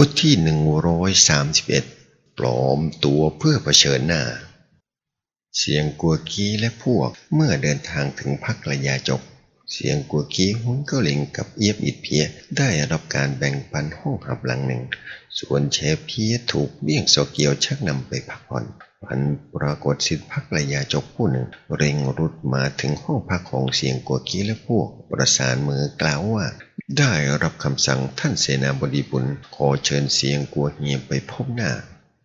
บทที่หนึ่งร้อยสามสิบเอ็ดปลอมตัวเพื่อเผชิญหน้า เสียงกัวกี้และพวกเมื่อเดินทางถึงพักระยาจก เสียงกัวกี้หุนเก็หลิงกับเอียบอิดเพียได้รับการแบ่งปันห้องหับหลังหนึ่ง ส่วนเชฟเพียถูกเบี้ยงโซเกียวชักนำไปพักผ่อนพันปรากฏสิทธิพักระยาจกผู้หนึ่ง เร่งรุดมาถึงห้องพักของเสียงกัวกี้และพวก ประสานมือกล่าวว่า ได้รับคำสั่งท่านเสนาบดีบุญขอเชิญเสียงกัวเฮียไปพบหน้า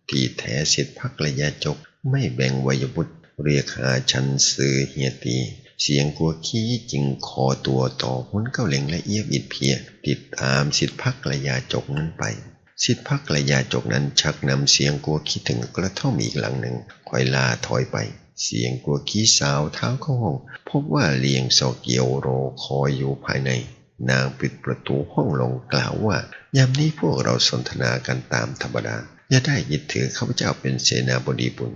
ที่แท้สิทธิพักระยะจกไม่แบ่งวัยวุฒิเรียกหาชันซือเฮียตี เสียงกัวขี้จึงขอตัวต่อหุนเก้าเหลงและเอียบอิดเพีย ติดตามสิทธิพักระยะจกนั้นไป สิทธิพักระยะจกนั้นชักนำเสียงกัวขี้ถึงกระท่อมอีกหลังหนึ่งคอยลาถอยไป เสียงกัวขี้สาวเท้าเข้าห้อง พบว่าเลียงโซเกียวโรคอยอยู่ภายใน นางปิดประตูห้องลงกล่าวว่ายามนี้พวกเราสนทนากันตามธรรมดาอย่าได้ยึดถือข้าพเจ้าเป็นเสนาบดีบุญ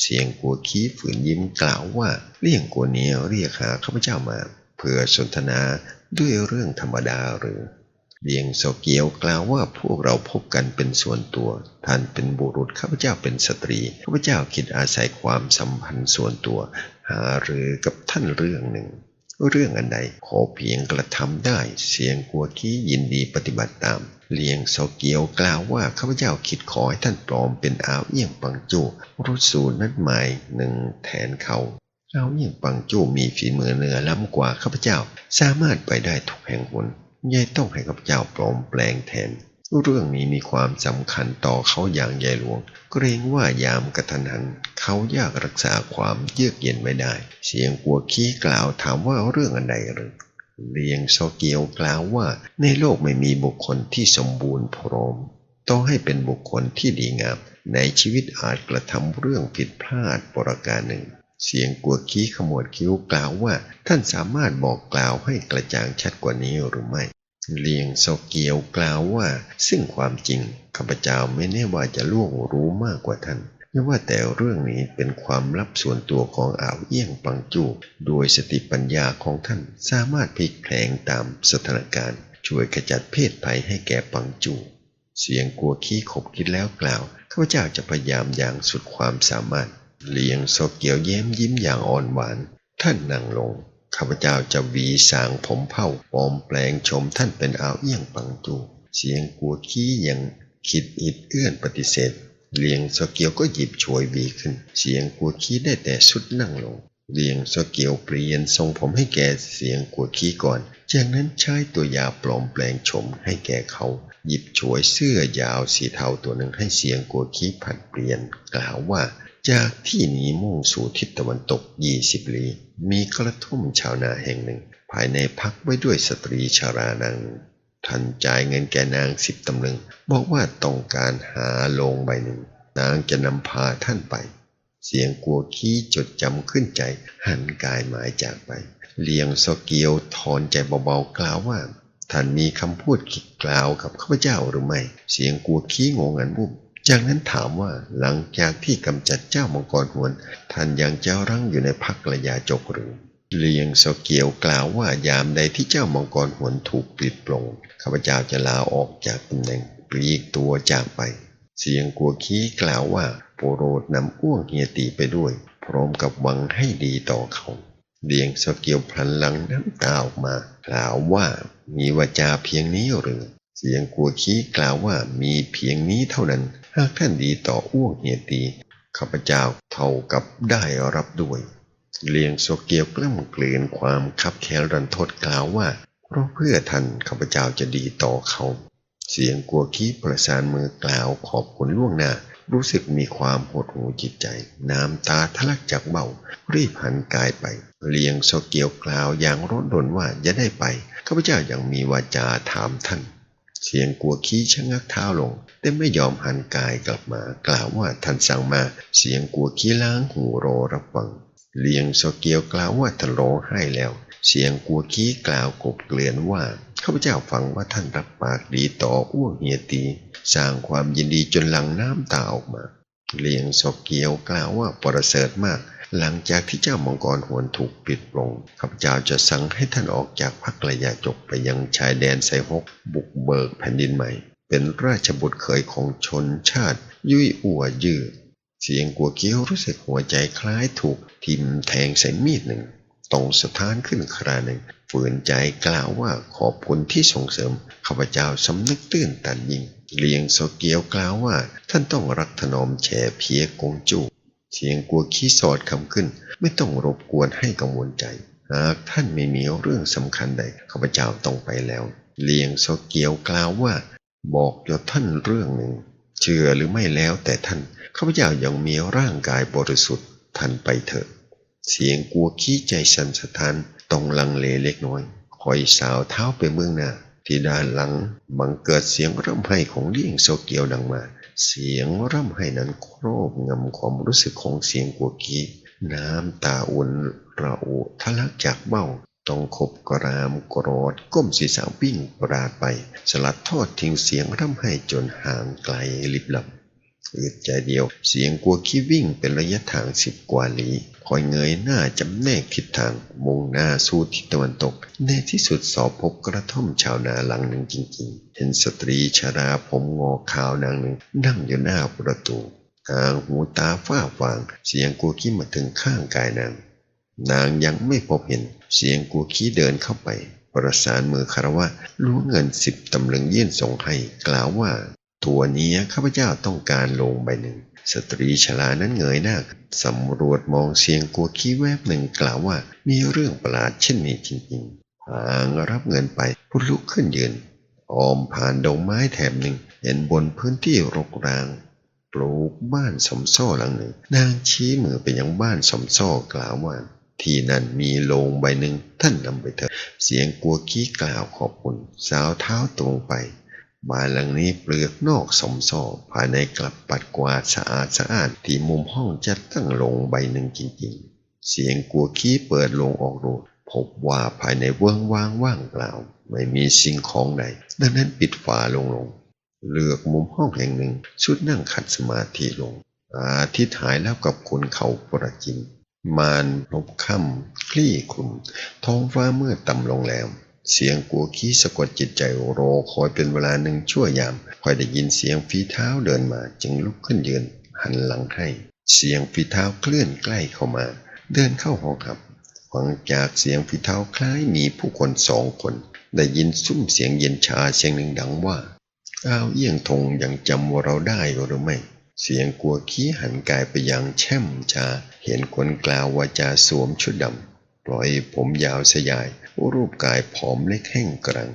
เสียงกัวขี้ฝืนยิ้มกล่าวว่าเลี่ยงกัวเนียเรียกหาข้าพเจ้ามา เพื่อสนทนาด้วยเรื่องธรรมดาหรือเลียงโซเกียวกล่าวว่าพวกเราพบกันเป็นส่วนตัว ท่านเป็นบุรุษข้าพเจ้าเป็นสตรี ข้าพเจ้าคิดอาศัยความสัมพันธ์ส่วนตัว หารือกับท่านเรื่องหนึ่ง เรื่องอันใดขอเพียงกระทำได้ เสียงกัวกี้ยินดีปฏิบัติตาม เลียงโซเกียวกล่าวว่าข้าพเจ้าคิดขอให้ท่านปลอมเป็นอาวเอี้ยงปังจูรุสูนัดหมายหนึ่งแทนเขาอาวเอี้ยงปังจูมีฝีมือเหนือล้ำกว่าข้าพเจ้า สามารถไปได้ทุกแห่งหนยายต้องให้ข้าพเจ้าปลอมแปลงแทน เรื่องนี้มีความสำคัญต่อเขาอย่างใหญ่หลวง เกรงว่ายามกระทันหันเขายากรักษาความเยือกเย็นไม่ได้ เสียงกัวขี้กล่าวถามว่าเรื่องอันใดหรือเลียงโซเกียวกล่าวว่า ในโลกไม่มีบุคคลที่สมบูรณ์พร้อม ต้องให้เป็นบุคคลที่ดีงาม ในชีวิตอาจกระทำเรื่องผิดพลาดประการหนึ่ง เสียงกัวขี้ขมวดคิ้วกล่าวว่า ท่านสามารถบอกกล่าวให้กระจ่างชัดกว่านี้หรือไม่ เลียงโซเกียวกล่าวว่า ซึ่งความจริงข้าพเจ้าไม่แน่ว่าจะล่วงรู้มากกว่าท่านไม่ว่าแต่เรื่องนี้เป็นความลับส่วนตัวของอ่าวเอี้ยงปังจูโดยสติปัญญาของท่านสามารถพลิกแพลงตามสถานการณ์ ช่วยขจัดเพศภัยให้แก่ปังจู เสียงกลัวขี้ขบคิดแล้วกล่าวข้าพเจ้าจะพยายามอย่างสุดความสามารถ เลียงโซเกียวแย้มยิ้มอย่างอ่อนหวาน ท่านนั่งลง ข้าพเจ้าจะหวีสางผมเผ่าปลอมแปลงชมท่านเป็นอาวเอี้ยงปังจู เสียงกัวขี้ยังคิดอิดเอื้อนปฏิเสธ เลียงโซเกียวก็หยิบช่วยหวีขึ้น เสียงกัวขี้ได้แต่สุดนั่งลง เลียงโซเกียวเปลี่ยนทรงผมให้แก่เสียงกัวขี้ก่อน จากนั้นใช้ตัวยาปลอมแปลงชมให้แก่เขา หยิบช่วยเสื้อยาวสีเทาตัวหนึ่งให้เสียงกัวขี้ผัดเปลี่ยนกล่าวว่า จากที่นี้มุ่งสู่ทิศตะวันตกยี่สิบลี้ มีกระท่อมชาวนาแห่งหนึ่ง ภายในพักไว้ด้วยสตรีชารานางท่านจ่ายเงินแก่นางสิบตำลึง บอกว่าต้องการหาโลงใบหนึ่ง นางจะนำพาท่านไป เสียงกลัวขี้จดจำขึ้นใจ หันกายหมายจากไป เลียงโซเกียวถอนใจเบาๆกล่าวว่า ท่านมีคำพูดคิดกล่าวกับข้าพเจ้าหรือไม่ เสียงกลัวขี้งงงันบุบ จากนั้นถามว่าหลังจากที่กำจัดเจ้ามังกรหวน ท่านยังเจะรั้งอยู่ในพักระยาจกหรือเลียงโซเกียวกล่าวว่ายามใดที่เจ้ามังกรหวนถูกปลิดปลงข้าพเจ้าจะลาออกจากตำแหน่งปลีกตัวจากไป เสียงกัวขี้กล่าวว่าโปรดนำอ้วงเฮียตีไปด้วย พร้อมกับหวังให้ดีต่อเขาเลียงโซเกียวพลันหลังน้ำตาออกมากล่าวว่ามีวาจาเพียงนี้หรือ เสียงกัวขี้กล่าวว่ามีเพียงนี้เท่านั้น หากท่านดีต่ออ้วงเฮียตีข้าพเจ้าเท่ากับได้รับด้วย เลียงโซเกียวกล้ำกลืนความคับแค้นรันทดกล่าวว่า เพราะเพื่อท่านข้าพเจ้าจะดีต่อเขา เสียงกัวขี้ประสานมือกล่าวขอบคุณล่วงหน้า รู้สึกมีความหดหู่จิตใจ น้ำตาทะลักจากเบ้า รีบหันกายไป เลียงโซเกียวกล่าวอย่างร้อนรนว่าจะได้ไปข้าพเจ้ายังมีวาจาถามท่าน เสียงกัวขี้ชะงักเท้าลง แต่ไม่ยอมหันกายกลับมา กล่าวว่าท่านสั่งมา เสียงกัวขี้ล้างหูรอรับฟัง เลียงโซเกียวกล่าวว่าท่านร้องไห้แล้ว เสียงกัวขี้กล่าวกบเกลื่อนว่าข้าพเจ้าฟังว่าท่านรับปากดีต่ออ้วงเฮียตี สร้างความยินดีจนหลั่งน้ำตาออกมา เลียงโซเกียวกล่าวว่าประเสริฐมาก หลังจากที่เจ้ามังกรหวนถูกปิดลงข้าพเจ้าจะสั่งให้ท่านออกจากพักระยะจกไปยังชายแดนไซฮกบุกเบิกแผ่นดินใหม่ เป็นราชบุตรเคยของชนชาติ ยุยอัวยือเสียงกัวเกี้ยวรู้สึกหัวใจคล้ายถูกทิมแทงใส่มีดหนึ่งตรงสถานขึ้นคราหนึ่งฝืนใจกล่าวว่าขอบคุณที่ส่งเสริมข้าพเจ้าสำนึกตื้นตันยิ่งเลียงโซเกียวกล่าวว่าท่านต้องรักถนอมแฉเพียกงจู เสียงกลัวขี้สอดคำขึ้น ไม่ต้องรบกวนให้กังวลใจ หากท่านไม่มีเรื่องสำคัญใดข้าพเจ้าต้องไปแล้ว เลียงโซเกียวกล่าวว่า บอกยท่านเรื่องหนึ่ง เชื่อหรือไม่แล้วแต่ท่านข้าพเจ้ายังมีร่างกายบริสุทธิ์ท่านไปเถอะ เสียงกลัวขี้ใจสันสะท้านต้องลังเลเล็กน้อยคอยสาวเท้าไปเมืองหน้าที่ด้านหลังบังเกิดเสียงร่ำไห้ของเลี่ยงโซเกียวดังมา เสียงร่ำไห้นั้นครอบงำความรู้สึกของเสียงกัวกี น้ำตาอุ่นระอุทะลักจากเบ้าต้องขบกรามกรอดก้มศีรษะวิ่งปราดไป สลัดทอดทิ้งเสียงร่ำไห้จนห่างไกลลิบลับ อึดใจเดียว เสียงกัวขี้วิ่งเป็นระยะทางสิบกว่าลี้คอยเงยหน้าจำแนกทิศทางมุ่งหน้าสู่ทิศตะวันตก ในที่สุดสอบพบกระท่อมชาวนาหลังหนึ่งจริงๆ เห็นสตรีชราผมงอขาวนางหนึ่ง นั่งอยู่หน้าประตูหางหูตาฝ้าฟาง เสียงกัวขี้มาถึงข้างกายนาง นางยังไม่พบเห็น เสียงกัวขี้เดินเข้าไป ประสานมือคารวะรู้เงินสิบตำลึงเยื่ยนส่งให้กล่าวว่า ตัวนี้ข้าพเจ้าต้องการลงใบหนึ่ง สตรีชรานั้นเงยหน้าสำรวจมองเสียงกลัวขี้แวบหนึ่งกล่าวว่า มีเรื่องประหลาดเช่นนี้จริงๆพางรับเงินไปพุลุกขึ้นยืนออมผ่านดงไม้แถบหนึ่ง เห็นบนพื้นที่รกร้าง ปลูกบ้านสมโซ่หลังหนึ่ง นางชี้มือไปยังบ้านสมโซ่กล่าวว่า ที่นั่นมีโลงใบหนึ่งท่านนำไปเถอะเสียงกัวกี้กล่าวขอบคุณ สาวเท้าตรงไป บ้านหลังนี้เปลือกนอกสมซอภายในกลับปัดกวาดสะอาดสะอาดที่มุมห้องจะตั้งลงใบหนึ่งจริงๆ เสียงกัวขี้เปิดลงออกรูพบว่าภายในเวิ้งว่างว่างเปล่า ไม่มีสิ่งของใด ดังนั้นปิดฝาลงลง เลือกมุมห้องแห่งหนึ่งชุดนั่งขัดสมาธิลง อาทิตย์หายแล้วกับคุณเขาประจินมานลบค่ำคลี่คลุมท้องฟ้าเมื่อต่ำลงแล้ว เสียงกัวขี้สะกดจิตใจรอคอยเป็นเวลาหนึ่งชั่วยามคอยได้ยินเสียงฝีเท้าเดินมาจึงลุกขึ้นยืน หันหลังให้ เสียงฝีเท้าเคลื่อนใกล้เข้ามา เดินเข้าห้องครับฟังจากเสียงฝีเท้าคล้ายมีผู้คนสองคน ได้ยินซุ้มเสียงเย็นชาเสียงหนึ่งดังว่าอ้าวเอี้ยงทงยังจำว่าเราได้หรือไม่ เสียงกัวขี้หันกายไปยังแช่มชา เห็นคนกล่าวว่าจะสวมชุดดำปล่อยผมยาวสยาย รูปกายผอมเล็กแห้งกรัง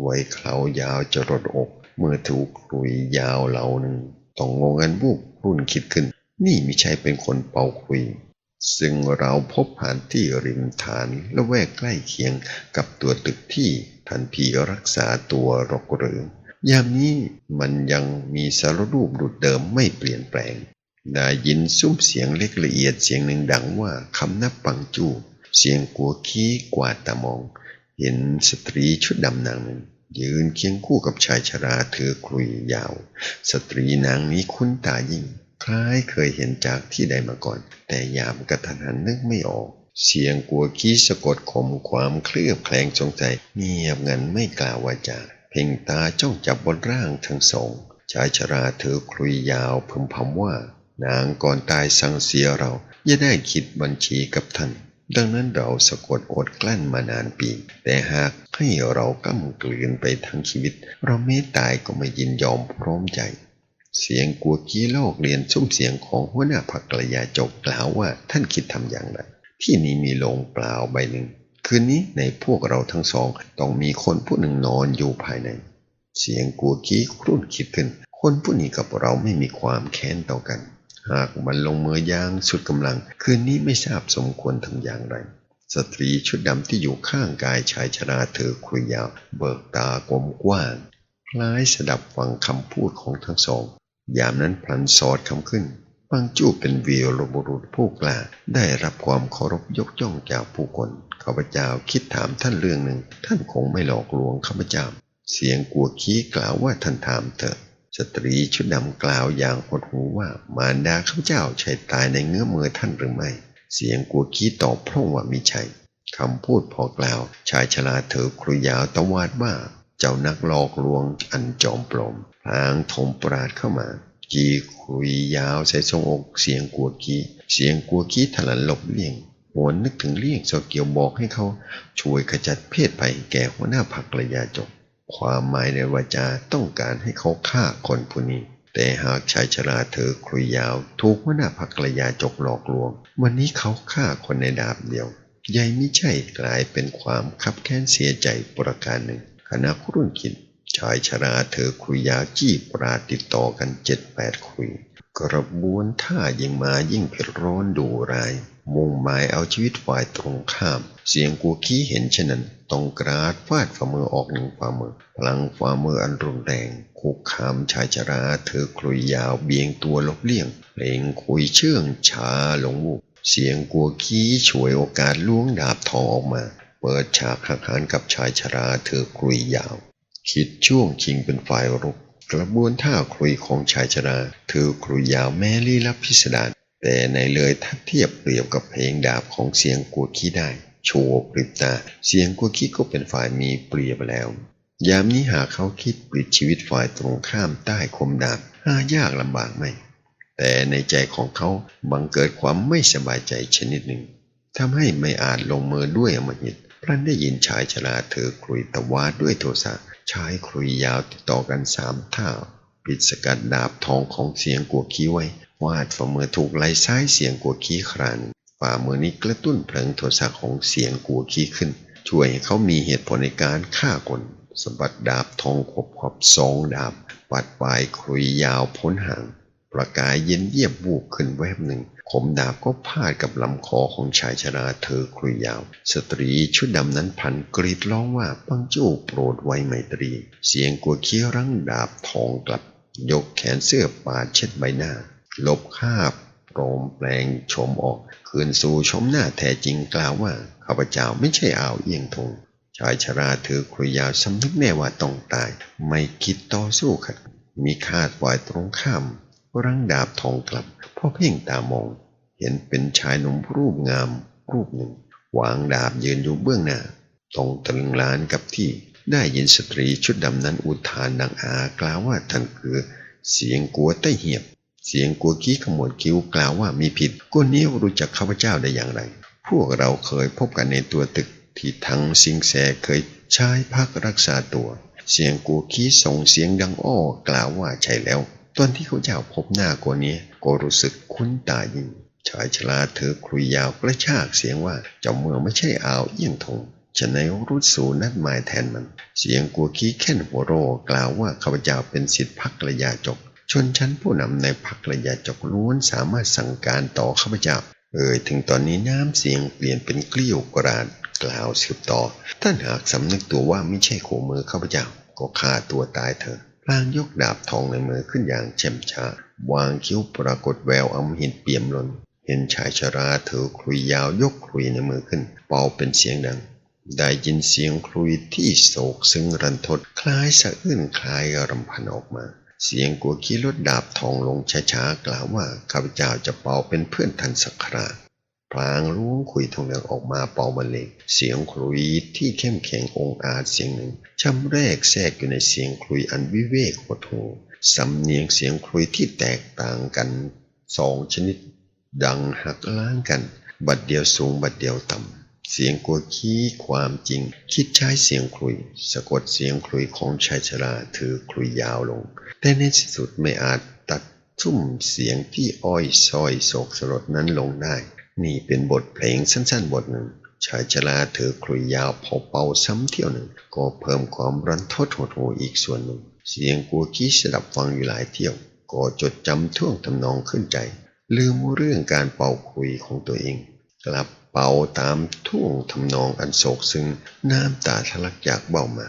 ไว้เขายาวจรดอก เมื่อถูกคุยยาวเหล่านึงต้องงงงันบุกรุ่นคิดขึ้น นี่ไม่ใช่เป็นคนเป่าคุย ซึ่งเราพบผ่านที่ริมฐานและแวกใกล้เคียงกับตัวตึกที่ท่านพีรักษาตัวรกเรือยามนี้มันยังมีสารรูปดุดเดิมไม่เปลี่ยนแปลง ได้ยินซุ้มเสียงเล็กละเอียดเสียงหนึ่งดังว่าคำนับปังจู เสียงกัวขี้กวาดตามอง เห็นสตรีชุดดำนางหนึ่งยืนเคียงคู่กับชายชราถือคลุยยาว สตรีนางนี้คุ้นตายิ่ง คล้ายเคยเห็นจากที่ใดมาก่อน แต่ยามกระทันหันนึกไม่ออก เสียงกัวกี้สะกดข่มความเคลือบแคลงสงสัยเงียบงันไม่กล่าววาจาเพ่งตาจ้องจับบนร่างทั้งสอง ชายชราถือคลุยยาวพึมพำว่า นางก่อนตายสั่งเสียเราอย่าได้คิดบัญชีกับท่าน ดังนั้นเราสะกดอดกลั้นมานานปี แต่หากให้เราก้ำกลืนไปทั้งชีวิต เราไม่ตายก็ไม่ยินยอมพร้อมใจ เสียงกัวกี้โลกเรียนซุ้มเสียงของหัวหน้าผักกระยาจกกล่าวว่าท่านคิดทำอย่างไร ที่นี้มีโลงเปล่าใบหนึ่ง คืนนี้ในพวกเราทั้งสองต้องมีคนผู้หนึ่งนอนอยู่ภายใน เสียงกัวกี้ครุ่นคิดขึ้น คนผู้นี้กับเราไม่มีความแค้นต่อกัน หากมันลงมือย่างสุดกำลัง คืนนี้ไม่ทราบสมควรทำอย่างไร สตรีชุดดำที่อยู่ข้างกายชายชราเธอคุยยาว เบิกตากลมกว้างคล้ายสดับฟังคำพูดของทั้งสอง ยามนั้นพลันสอดคำขึ้นปังจู้เป็นวีรบุรุษผู้กล้าได้รับความเคารพยกย่องจากผู้คนข้าพเจ้าคิดถามท่านเรื่องหนึ่ง ท่านคงไม่หลอกลวงข้าพเจ้า เสียงกัวขี้กล่าวว่าท่านถามเถอะ สตรีชุดดำกล่าวอย่างหดหูว่ามารดาข้าเจ้าใช่ตายในเงื้อมือท่านหรือไม่ เสียงกัวกี้ตอบพร่องว่ามิใช่คำพูดพอกล่าว ชายชราเถอครุยาวตวาดว่า เจ้านักหลอกลวงอันจอมปลอมพลางถมปราดเข้ามา กีคุยยาวใส่ทรงอกเสียงกัวกีเสียงกัวกีถลันหลบเลี่ยงหวนนึกถึงเลี่ยงโซเกียวบอกให้เขาช่วยขจัดเพศภัยแก่หัวหน้าผักระยาจก ความหมายในวาจาต้องการให้เขาฆ่าคนผู้นี้ แต่หากชายชราเธอครุยยาว ถูกหัวหน้าผักระยาจกหลอกลวง วันนี้เขาฆ่าคนในดาบเดียว ใยไม่ใช่กลายเป็นความคับแค้นเสียใจประการหนึ่งคณะครุ่นคิดชายชราเธอคุยยาวจี้ปราติดต่อกันเจ็ดแปดคุย กระบวนท่ายิ่งมายิ่งเผ็ดร้อนดุร้าย มุ่งหมายเอาชีวิตฝ่ายตรงข้าม เสียงกัวขี้เห็นเช่นนั้นต้องกราดฟาดฝ่ามือออกหนึ่งฝ่ามือ พลังฝ่ามืออันรุนแรงคุกคามชายชรา เธอคลุยยาวเบียงตัวลบเลี่ยง เพลงคุยเชื่องช้าลงวูบเสียงกัวขี้ช่วยโอกาสล้วงดาบทองออกมา เปิดฉากหักหานกับชายชรา เธอคลุยยาว คิดช่วงชิงเป็นฝ่ายรุกกระบวนท่าคลุยของชายชรา เธอคลุยยาวแม้ลี้ลับพิสดาร แต่ในเลยทัดเทียบเปรียบกับเพลงดาบของเสียงกัวขี้ได้ โชว์ปริบตา เสียงกัวขี้ก็เป็นฝ่ายมีเปรียบแล้ว ยามนี้หากเขาคิดปลิดชีวิตฝ่ายตรงข้ามใต้คมดาบหายากลำบากไหม แต่ในใจของเขาบังเกิดความไม่สบายใจชนิดหนึ่งทำให้ไม่อาจลงมือด้วยอมหิตพลันได้ยินชายชราเธอครุยตะวาดด้วยโทสะชายครุยยาวติดต่อกันสามท่าปิดสกัดดาบทองของเสียงกัวขี้ไว้ วาดฝ่ามือถูกไหลซ้ายเสียงกัวขี้ครานฝ่ามือนี้กระตุ้นเพลิงโทสะของเสียงกัวขี้ขึ้น ช่วยให้เขามีเหตุผลในการฆ่าคนสะบัดดาบทองขบขอบสองดาบ ปัดปลายครุยยาวพ้นห่าง ประกายเย็นเยียบวูบขึ้นแวบหนึ่งขมดาบก็พาดกับลำคอของชายชราเธอครุยยาว สตรีชุดดำนั้นพันกรีดร้องว่าปังจูโปรดไวไมตรี เสียงกัวเคี้ยรั้งดาบทองกลับ ยกแขนเสื้อปาดเช็ดใบหน้า ลบคาบโปรมแปลงชมออกคืนสู่ชมหน้าแท้จริงกล่าวว่าข้าพเจ้าไม่ใช่อ่าวเอียงทงชายชราเธอครุยาวสำนึกแน่ว่าต้องตาย ไม่คิดต่อสู้ขัดมีคาดปล่อยตรงข้ามรังดาบทองกลับพ่อเพ่งตามอง เห็นเป็นชายหนุ่มรูปงาม รูปหนึ่งวางดาบยืนอยู่เบื้องหน้าตรงตะลึงล้านกับที่ได้ยินสตรีชุดดำนั้นอุทานดังอากล่าวว่าท่านคือ เสียงกัวใต้เหียบ เสียงกัวกี้ขมวดคิ้วกล่าวว่ามีผิดก้นนี้รู้จักข้าพเจ้าได้อย่างไร พวกเราเคยพบกันในตัวตึกที่ทั้งสิงแสเคยใช้พักรักษาตัว เสียงกัวกี้ส่งเสียงดังอ้อกล่าวว่าใช่แล้ว ตอนที่เขาพเจ้าพบหน้ากัวนี้ก็รู้สึกคุ้นตายิ่งชายชราเธอครุยยาวกระชากเสียงว่าเจ้าเมืองไม่ใช่อ่าวเอี้ยงทงฉนั้นรุดสูนัดหมายแทนมัน เสียงกัวกี้แค่นหัวโรกล่าวว่าข้าพเจ้าเป็นสิทธิพักระยาจก ชนชั้นผู้นำในพักระยาจกล้วนสามารถสั่งการต่อข้าพเจ้า เอ่ยถึงตอนนี้น้ำเสียงเปลี่ยนเป็นเกลี้ยวกราดกล่าวสืบต่อ ท่านหากสำนึกตัวว่าไม่ใช่ขู่มือข้าพเจ้า ก็ฆ่าตัวตายเถอะพลางยกดาบทองในมือขึ้นอย่างเช่มช้า วางคิ้วปรากฏแววอำหินเปี่ยมล้นเห็นชายชราเธอคลุยยาวยกคลุยในมือขึ้น เป่าเป็นเสียงดัง ได้ยินเสียงคลุยที่โศกซึ้งรันทดคล้ายสะอื้นคล้ายรำพันออกมา เสียงกัวขี้ลดดาบทองลงช้าๆกล่าวว่าข้าพเจ้าจะเป่าเป็นเพื่อนท่านสักคราพลางล้วงคุยทองเหลืองออกมาเป่าบรรเลงเสียงคลุยที่เข้มแข็งองอาจเสียงหนึ่งช้ำแรกแทรกอยู่ในเสียงคลุยอันวิเวกหดหูสำเนียงเสียงคลุยที่แตกต่างกันสองชนิด ดังหักล้างกัน บัดเดียวสูงบัดเดียวต่ำ เสียงกัวขี้ความจริง คิดใช้เสียงคลุย สะกดเสียงคลุยของชายชราถือคลุยยาวลง แต่ในที่สุดไม่อาจตัดทุ่มเสียงที่อ้อยซอยโศกสลดนั้นลงได้ นี่เป็นบทเพลงสั้นๆ บทหนึ่ง ชายชราถือคลุยยาวเป่าเป่าซ้ำเที่ยวหนึ่ง ก็เพิ่มความรันทดหดหูอีกส่วนหนึ่ง เสียงกัวขี้สดับฟังอยู่หลายเที่ยว ก็จดจำท่วงทำนองขึ้นใจ ลืมเรื่องการเป่าคุยของตัวเองกลับ เป่าตามท่วงทำนองอันโศกซึ้งน้ำตาทะลักจากเบ้ามา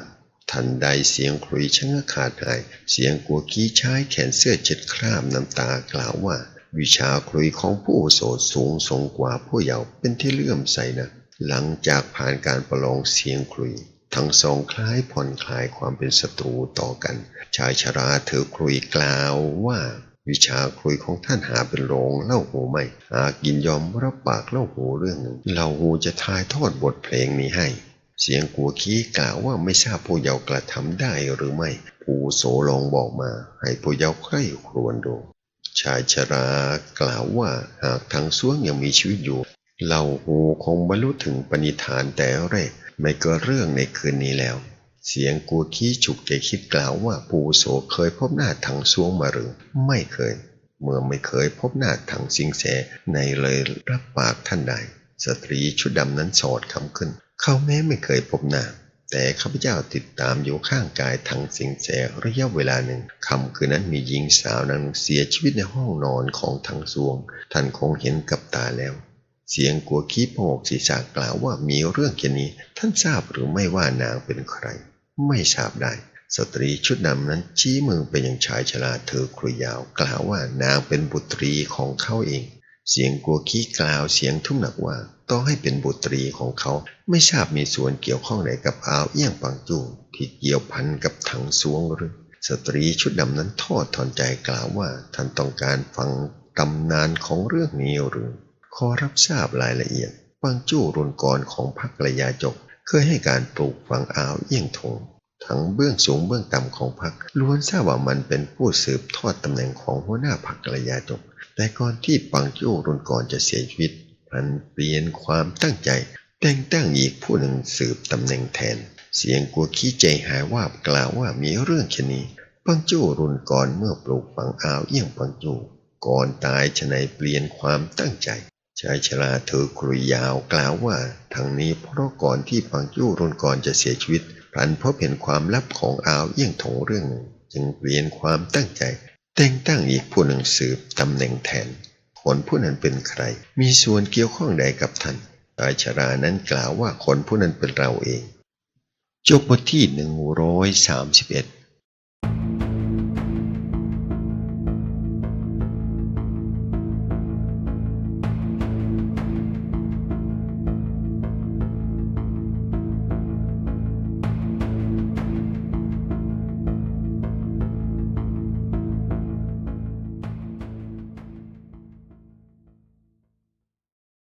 ทันใดเสียงคลุยชะงะขาดหาย เสียงกัวกี้ใช้แขนเสื้อเช็ดคราบน้ำตากล่าวว่า วิชาคลุยของผู้โสดสูงส่งกว่าผู้เยาว์เป็นที่เลื่อมใสนะหลังจากผ่านการประลองเสียงคลุยทั้งสองคล้ายผ่อนคลายความเป็นศัตรูต่อกัน ชายชราเธอคลุยกล่าวว่า วิชาคุยของท่านหาเป็นโรงเล่าหูไม่ หากินยอมรับปากเล่าหูเรื่องหนึ่งเล่าหูจะทายทอดบทเพลงนี้ให้ เสียงกัวขี้กล่าวว่าไม่ทราบผู้เยาว์กระทำได้หรือไม่ผู้โสลองบอกมา ให้ผู้เยาว์ใคร่ครวญดู ชายชรากล่าวว่าหากทางซ้วงยังมีชีวิตอยู่เราหูคงบรรลุถึงปณิธานแต่แรกไม่เกิดเรื่องในคืนนี้แล้ว เสียงกัวขี้ฉุกใจคิดกล่าวว่าปูโสเคยพบหน้าทางซ้วงมาหรือ ไม่เคย เมื่อไม่เคยพบหน้าทางสิงแสในเลยรับปากท่านใดสตรีชุดดำนั้นสอดคำขึ้น เขาแม้ไม่เคยพบหน้า แต่ข้าพเจ้าติดตามอยู่ข้างกายทางสิงแสระยะเวลาหนึ่งคำคืนนั้นมีหญิงสาวนั้นเสียชีวิตในห้องนอนของทางซวง ท่านคงเห็นกับตาแล้ว เสียงกัวขี้โผกศีรษะกล่าวว่ามีเรื่องแค่นี้ ท่านทราบหรือไม่ว่านางเป็นใคร ไม่ทราบได้ สตรีชุดดำนั้นชี้มือไปยังชายชราเธอครุยยาว กล่าวว่านางเป็นบุตรีของเขาเอง เสียงกัวขี้กล่าวเสียงทุ่มหนักว่าต้องให้เป็นบุตรีของเขา ไม่ทราบมีส่วนเกี่ยวข้องใดกับอาวเอี้ยงปังจูที่เกี่ยวพันกับถังซวงหรือสตรีชุดดำนั้นทอดถอนใจกล่าวว่าท่านต้องการฟังตำนานของเรื่องนี้หรือ ขอรับทราบรายละเอียดปังจู้รุนกรของพรรคระยาจก เคยให้การปลูกฝังอาวเอี้ยงทงทั้งเบื้องสูงเบื้องต่ำของพรรคล้วนทราบว่ามันเป็นผู้สืบทอดตำแหน่งของหัวหน้าพรรคระยาจก แต่ก่อนที่ปังจู้รุนกรจะเสียชีวิตพันเปลี่ยนความตั้งใจ แต่งตั้งอีกผู้หนึ่งสืบตำแหน่งแทน เสียงกัวขี้ใจหายว่าบกล่าวว่ามีเรื่องแค่นี้ปังจู้รุนกรเมื่อปลูกฝังอาวเอี้ยงปังจู้ก่อนตายฉนัยเปลี่ยนความตั้งใจ ชายชราเธอครุยยาวกล่าวว่าทั้งนี้เพราะก่อนที่ปังจู้รุนกรจะเสียชีวิตพลันพบเห็นความลับของอาวเอี้ยงถงเรื่องหนึ่งจึงเปลี่ยนความตั้งใจ แต่งตั้งอีกผู้หนึ่งสืบตำแหน่งแทนคนผู้นั้นเป็นใคร มีส่วนเกี่ยวข้องใดกับท่านชายชรานั้นกล่าวว่าคนผู้นั้นเป็นเราเอง จบบทที่ 131